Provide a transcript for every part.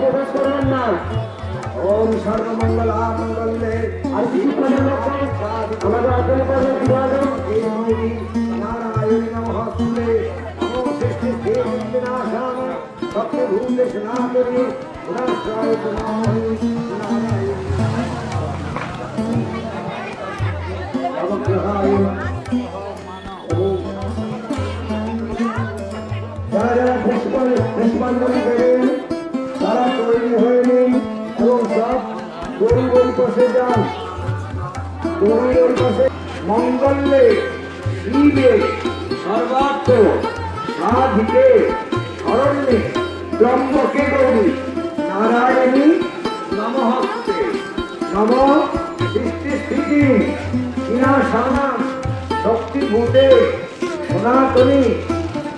প্রবেশ করবেন না। ওম সর্বমঙ্গলা মঙ্গলে আর কিছুক্ষণের মধ্যে আমাদের অর্জন করবে বিভাজন। নারায়ণ নমস্তে নমো সৃষ্টি দেবীনাশাম সত্য ভূতে সনাতনী পুনশ্চায় পুনঃ নারায়ণ যারা যারা পুষ্পল পুষ্পাঞ্জলি দেবেন। তারা তৈরি হয়ে নিন এবং সব গরু গরু পাশে যান। গরু গরু পাশে মঙ্গলে, শিবে, সর্বার্থ, সাধিকে, শরণ্যে, ব্রহ্মকে গৌরী নারায়ণী নমহস্তে। নম সৃষ্টি স্থিতি বিনাশানা শক্তিভূতে, সনাতনী।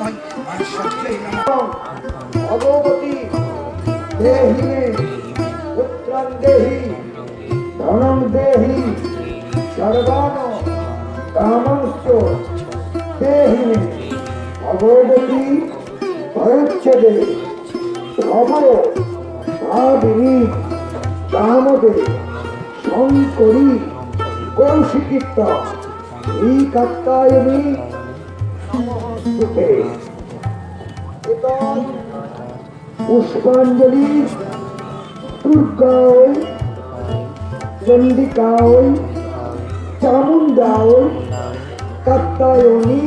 এতস্মৈ মহেশ্বর্যৈ নম ভগবতী দেহি মে পুত্রং দেহি, ধনং দেহি সর্বান কামংশ্চ দেহি। ভগবতী পরচ্ছদে ভব শঙ্করী কৌশিকিত্ত এই কাত্তায়নী পুষ্পাঞ্জলি দুর্গায় চণ্ডিকায় চামুণ্ডায় কাত্তায়নী